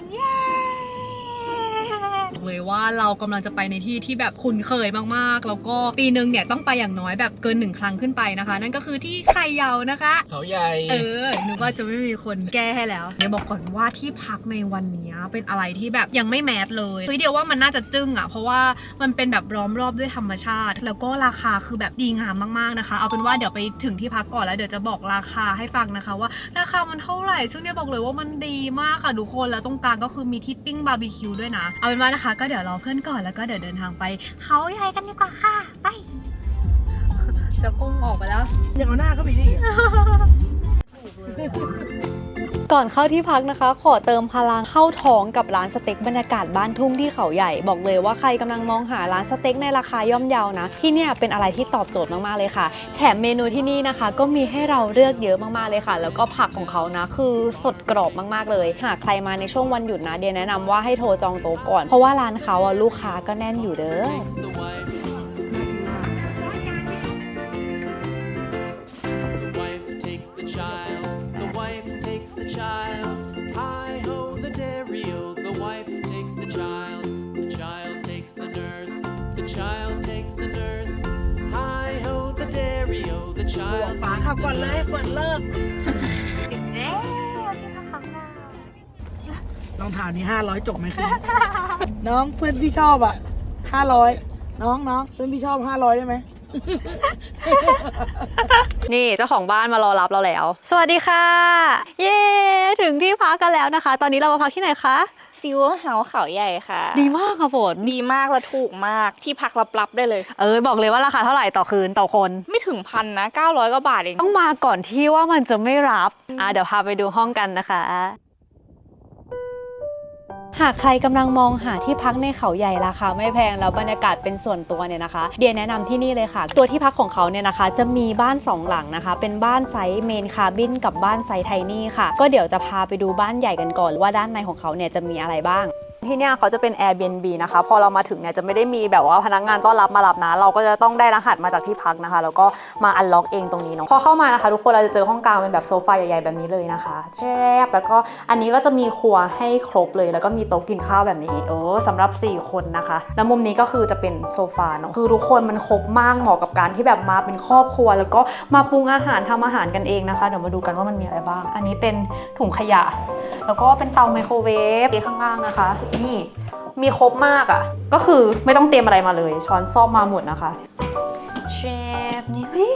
Yeah. กำลังจะไปในที่ที่แบบคุ้นเคยมากๆ แล้วก็ปีหนึ่งเนี่ยต้องไปอย่างน้อยแบบเกินหนึ่งครั้งขึ้นไปนะคะ นั่นก็คือที่ไข่เยานะคะเขาใหญ่เออนึกว่าจะไม่มีคนแก้ให้แล้วเดี๋ยวบอกก่อนว่าที่พักในวันนี้เป็นอะไรที่แบบยังไม่แมสเลยคือเดียวว่ามันน่าจะจึ้งอะเพราะว่ามันเป็นแบบล้อมรอบด้วยธรรมชาติ แล้วก็ราคาคือแบบดีงามมากๆนะคะ เอาเป็นว่าเดี๋ยวไปถึงที่พักก่อนแล้วเดี๋ยวจะบอกราคาให้ฟังนะคะว่าราคามันเท่าไหร่ซึ่งเนี่ยบอกเลยว่ามันดีมากค่ะทุกคนแล้วตรงกลางก็คือมีที่ปิ้งบาร์บีคิวด้วยนะเอาเป็นว่านะคะก็เดี๋ยวรอเพื่อนก่อนแล้วก็เดี๋ยวเดินทางไป เขาใหญ่กันดีกว่าค่ะ ไป จะพุ่งออกไปแล้ว ยังเอาหน้าเข้าไปดิ ก่อนเข้าที่พักนะคะ ขอเติมพลังเข้าท้องกับร้านสเต็กบรรยากาศบ้านทุ่งที่เขาใหญ่ บอกเลยว่าใครกำลังมองหาร้านสเต็กในราคาย่อมเยานะ ที่เนี่ยเป็นอะไรที่ตอบโจทย์มากๆเลยค่ะ แถมเมนูที่นี่นะคะ ก็มีให้เราเลือกเยอะมากๆเลยค่ะ แล้วก็ผักของเขานะคือสดกรอบมากๆเลยหากใครมาในช่วงวันหยุดนะเดียแนะนำว่าให้โทรจองโต๊ะก่อน เพราะว่าร้านเขาอะลูกค้าก็แน่นอยู่เด้อ child. The child takes the nurse. The child takes the nurse. Hi ho, the dairy-o. The บอก child ป๋าขับก่อนเลยเปิดเลิกลองถามนี่ห้าร้อยจบไหมคืนนี้ น้องเพื่อนพี่ชอบอะห้าร้อยน้องน้องเพื่อนพี่ชอบห้าร้อยได้ไหมนี่เจ้าของบ้านมารอรับเราแล้ว สวัสดีค่ะ เย้ ถึงที่พักกันแล้วนะคะ ตอนนี้เรามาพักที่ไหนคะ ซิวเฮาเขาใหญ่ค่ะ ดีมากค่ะฝนดีมากและถูกมากที่พักลับๆได้เลย เออบอกเลยว่าราคาเท่าไหร่ต่อคืนต่อคน ไม่ถึงพันนะ 900กว่าบาทเอง ต้องมาก่อนที่ว่ามันจะไม่รับ อะเดี๋ยวพาไปดูห้องกันนะคะ หากใครกำลังมองหาที่พักในเขาใหญ่ราคาไม่แพงแล้วบรรยากาศเป็นส่วนตัวเนี่ยนะคะ เดียแนะนำที่นี่เลยค่ะ ตัวที่พักของเขาเนี่ยนะคะ จะมีบ้านสองหลังนะคะ เป็นบ้านไซส์เมนคาบินกับบ้านไซส์ไทนี่ค่ะ ก็เดี๋ยวจะพาไปดูบ้านใหญ่กันก่อนว่าด้านในของเขาเนี่ยจะมีอะไรบ้าง ที่เนี่ยเขาจะเป็น Airbnb นะคะ พอเรามาถึงเนี่ยจะไม่ได้มีแบบว่าพนักงานต้อนรับมารับนะ เราก็จะต้องได้รหัสมาจากที่พักนะคะ แล้วก็มาอันล็อกเองตรงนี้เนาะพอเข้ามานะคะ ทุกคนเราจะเจอห้องกลางเป็นแบบโซฟาใหญ่ๆแบบนี้เลยนะคะแจ๊บแล้วก็อันนี้ก็จะมีครัวให้ครบเลย แล้วก็มีโต๊ะกินข้าวแบบนี้โอ้สำหรับ 4 คนนะคะ แล้วมุมนี้ก็คือจะเป็นโซฟาเนาะคือทุกคนมันครบมากเหมาะกับการที่แบบมาเป็นครอบครัว แล้วก็มาปรุงอาหารทำอาหารกันเองนะคะเดี๋ยวมาดูกันว่ามันมีอะไรบ้าง อันนี้เป็นถุงขยะ แล้วก็เป็นเตาไมโครเวฟข้างล่างนะคะนี่มีครบมากอะ่ะ ก็คือไม่ต้องเตรียมอะไรมาเลย ช้อนซ่อมมาหมดนะคะ ฟนี่เฮ้ย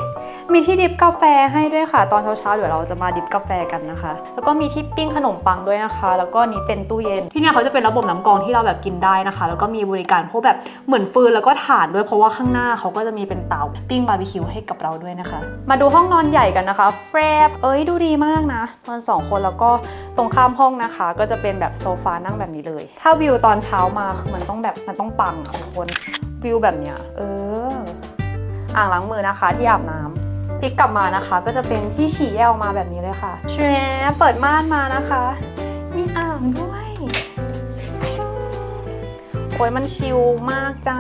มีที่ดิบกาแฟให้ด้วยค่ะ ตอนเช้าๆเดี๋ยวเราจะมาดิบกาแฟกันนะคะ แล้วก็มีที่ปิ้งขนมปังด้วยนะคะ แล้วก็นี้เป็นตู้เย็น ที่เนี่ยเขาจะเป็นระบบน้ำกรองที่เราแบบกินได้นะคะ แล้วก็มีบริการพวกแบบเหมือนฟืนแล้วก็ถ่านด้วยเพราะว่าข้างหน้าเขาก็จะมีเป็นเตาปิ้งบาร์บีคิวให้กับเราด้วยนะคะ มาดูห้องนอนใหญ่กันนะคะแฟบเอ้ยดูดีมากนะนอนสองคนแล้วก็ตรงข้ามห้องนะคะ ก็จะเป็นแบบโซฟานั่งแบบนี้เลย ถ้าวิวตอนเช้ามาคือมันต้องแบบมันต้องปังอะทุกคนวิวแบบเนี้ยเออ อ่างล้างมือนะคะที่อาบน้ำพลิกกลับมานะคะ ก็จะเป็นที่ฉี่แยกออกมาแบบนี้เลยค่ะแชร์เปิดม่านมานะคะ มีอ่างด้วยโอ้ยมันชิลมากจ้า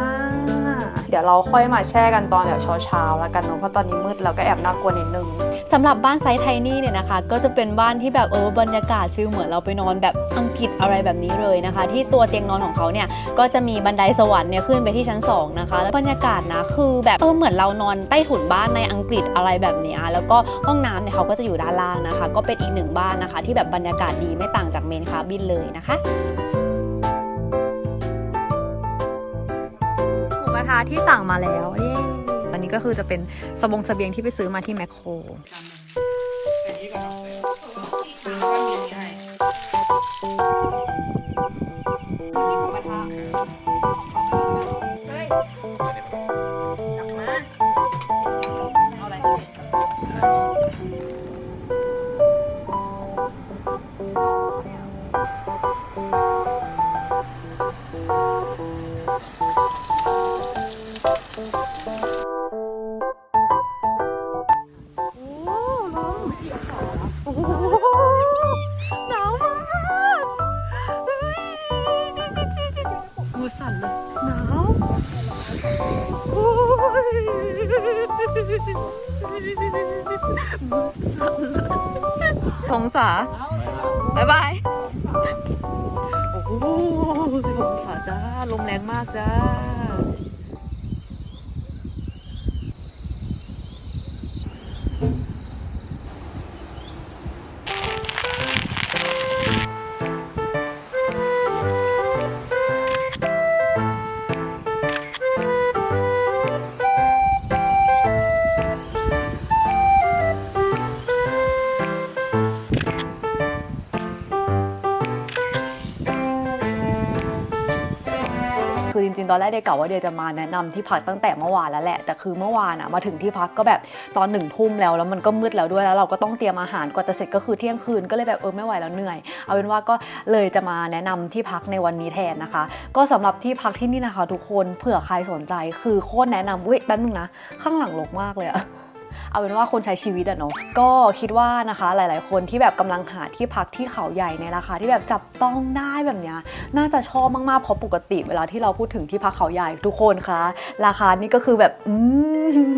เดี๋ยวเราค่อยมาแช่กันตอนแบบเช้าๆแล้วกันเนาะเพราะตอนนี้มืดแล้วก็แอบน่ากลัวนิดนึงำหรับบ้านไซส์ไทนี่เนี่ยนะคะ ก็จะเป็นบ้านที่แบบเออบรรยากาศฟิลเหมือนเราไปนอนแบบอังกฤษอะไรแบบนี้เลยนะคะ ที่ตัวเตียงนอนของเขาเนี่ยก็จะมีบันไดสวรรค์เนี่ยขึ้นไปที่ชั้น 2 นะคะ แล้วบรรยากาศนะคือแบบเออเหมือนเรานอนใต้ถุนบ้านในอังกฤษอะไรแบบนี้แล้วก็ห้องน้ำเนี่ยเขาก็จะอยู่ด้านล่างนะคะ ก็เป็นอีกหนึ่งบ้านนะคะ ที่แบบบรรยากาศดีไม่ต่างจากเมนคาบินเลยนะคะหมูกระทะที่สั่งมาแล้วเย้ นี้ก็คือจะเป็นสบงเสบียงที่ไปซื้อมาที่แมคโคร สั่นเลยหนาวโอ้ยมือสั่นเลยสงสาบายบายโอ้โหสงสาจ้าลมแรงมากจ้า คือจริงๆ ตอนแรกเดียกะว่าเดียจะมาแนะนำที่พักตั้งแต่เมื่อวานแล้วแหละ แต่คือเมื่อวานอะมาถึงที่พักก็แบบตอนหนึ่งทุ่มแล้วแล้วมันก็มืดแล้วด้วยแล้วเราก็ต้องเตรียมอาหารกว่าจะเสร็จก็คือเที่ยงคืนก็เลยแบบเออไม่ไหวแล้วเหนื่อย เอาเป็นว่าก็เลยจะมาแนะนำที่พักในวันนี้แทนนะคะ ก็สำหรับที่พักที่นี่นะคะ ทุกคนเผื่อใครสนใจ คือโคตรแนะนำอุ้ยแป๊บนึงนะข้างหลังรกมากเลยอะ เอาเป็นว่าคนใช้ชีวิตอะเนาะก็คิดว่านะคะหลาย ๆ คนที่แบบกำลังหาที่พักที่เขาใหญ่ในราคาที่แบบจับต้องได้แบบเนี้ยน่าจะชอบมาก ๆ เพราะปกติเวลาที่เราพูดถึงที่พักเขาใหญ่ทุกคนคะ ราคานี่ก็คือแบบอื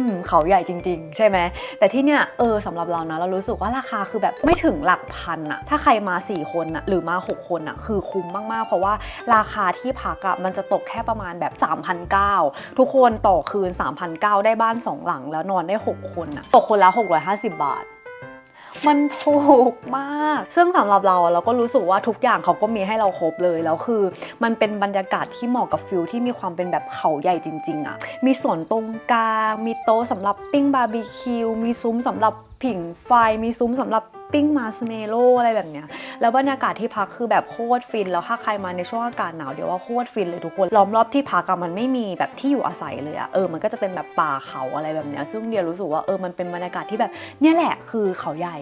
มเขาใหญ่จริง ๆ ใช่ไหมแต่ที่เนี่ยเออสำหรับเรานะเรารู้สึกว่าราคาคือแบบไม่ถึงหลักพันอะถ้าใครมา 4 คนอะหรือมา 6 คนอะคือคุ้มมาก ๆ เพราะว่าราคาที่พักอะมันจะตกแค่ประมาณแบบ3,900 ทุกคนต่อคืน3,900ได้บ้าน 2 หลังแล้วนอนได้ 6 คนอะตกคนละ 650 บาท มันถูกมาก ซึ่งสำหรับเราเราก็รู้สึกว่าทุกอย่างเขาก็มีให้เราครบเลย แล้วคือ มันเป็นบรรยากาศที่เหมาะกับฟิลที่มีความเป็นแบบเขาใหญ่จริง ๆอะมีสวนตรงกลาง มีโต๊ะสำหรับปิ้งบาร์บีคิว มีซุ้มสำหรับผิงไฟ มีซุ้มสำหรับ ปิ้งมาสเมโลอะไรแบบเนี้ย แล้วบรรยากาศที่พักคือแบบโคตรฟิน แล้วถ้าใครมาในช่วงอากาศหนาวเดี๋ยวว่าโคตรฟินเลยทุกคน ล้อมรอบที่พักอะมันไม่มีแบบที่อยู่อาศัยเลยอะเออ มันก็จะเป็นแบบป่าเขาอะไรแบบเนี้ย ซึ่งเดียรู้สึกว่าเออ มันเป็นบรรยากาศที่แบบเนี่ยแหละคือเขาใหญ่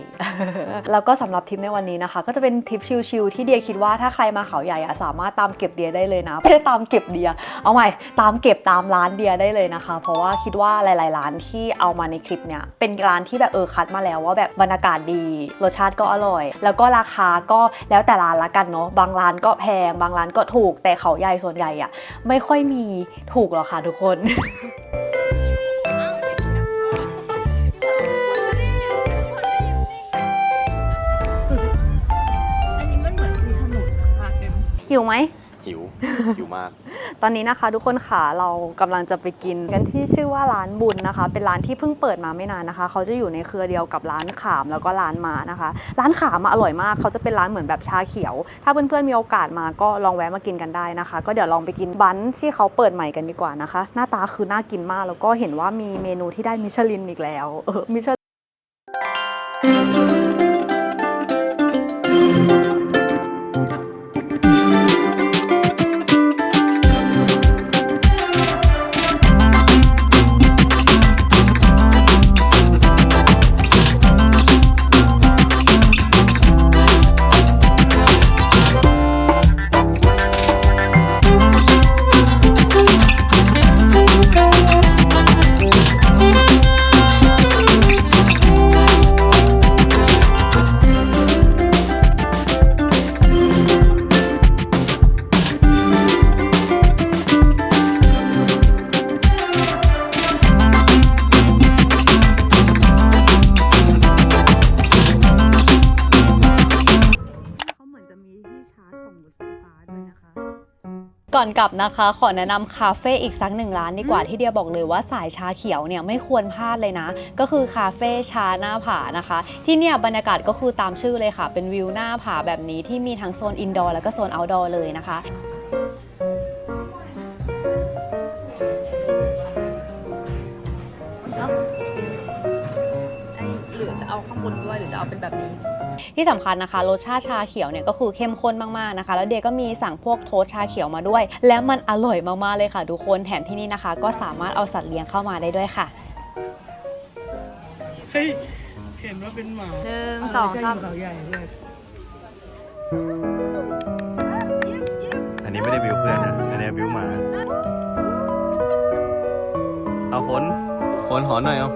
แล้วก็สำหรับทริปในวันนี้นะคะ ก็จะเป็นทริปชิลๆที่เดียคิดว่าถ้าใครมาเขาใหญ่อะสามารถตามเก็บเดียได้เลยนะ ไม่ได้ตามเก็บเดีย เอาใหม่ ตามเก็บตามร้านเดียได้เลยนะคะ เพราะว่าคิดว่าหลาย ๆ ร้านที่เอามาในคลิปเนี่ยเป็นร้านที่แบบเออคัดมาแล้วว่าแบบบรรยากาศดีรสชาติก็อร่อย แล้วก็ราคาก็แล้วแต่ร้านละกันเนาะบางร้านก็แพง บางร้านก็ถูกแต่เขาใหญ่ส่วนใหญ่อะไม่ค่อยมีถูกหรอกค่ะทุกคนอันนี้มันเหมือนคือถนนค่ะเต็มหิวไหม หิว หิวมาก ตอนนี้นะคะทุกคนค่ะเรากำลังจะไปกินกันที่ชื่อว่าร้านบุญนะคะ เป็นร้านที่เพิ่งเปิดมาไม่นานนะคะ เขาจะอยู่ในเครือเดียวกับร้านขามแล้วก็ร้านมานะคะ ร้านขามอะอร่อยมาก เขาจะเป็นร้านเหมือนแบบชาเขียว ถ้าเพื่อนๆมีโอกาสมาก็ลองแวะมากินกันได้นะคะ ก็เดี๋ยวลองไปกินบันที่เขาเปิดใหม่กันดีกว่านะคะ หน้าตาคือน่ากินมากแล้วก็เห็นว่ามีเมนูที่ได้มิชลินอีกแล้วเออมิชลิน อนกลับนะคะ ขอแนะนำคาเฟ่อีกสักหนึ่งร้านดีกว่าที่เดียบอกเลยว่าสายชาเขียวเนี่ยไม่ควรพลาดเลยนะ ก็คือคาเฟ่ชาหน้าผานะคะ ที่เนี่ยบรรยากาศก็คือตามชื่อเลยค่ะ เป็นวิวหน้าผาแบบนี้ที่มีทั้งโซนอินดอร์แล้วก็โซนเอาท์ดอร์เลยนะคะ เอาข้างบนด้วยหรือจะเอาเป็นแบบนี้ ที่สำคัญนะคะรสชาติชาเขียวเนี่ยก็คือเข้มข้นมากๆนะคะ แล้วเดย์ก็มีสั่งพวกโทสต์ชาเขียวมาด้วย และมันอร่อยมากๆเลยค่ะทุกคนแถมที่นี่นะคะ ก็สามารถเอาสัตว์เลี้ยงเข้ามาได้ด้วยค่ะเฮ้ยเห็นว่าเป็นหมาหนึ่งะสองไม่ใช่สามยู่เขาใหญ่ด้วยอันนี้ไม่ได้บิวเพื่อนนะอันนี้บิวหมา เอาฝนฝนหอนหน่อยเอา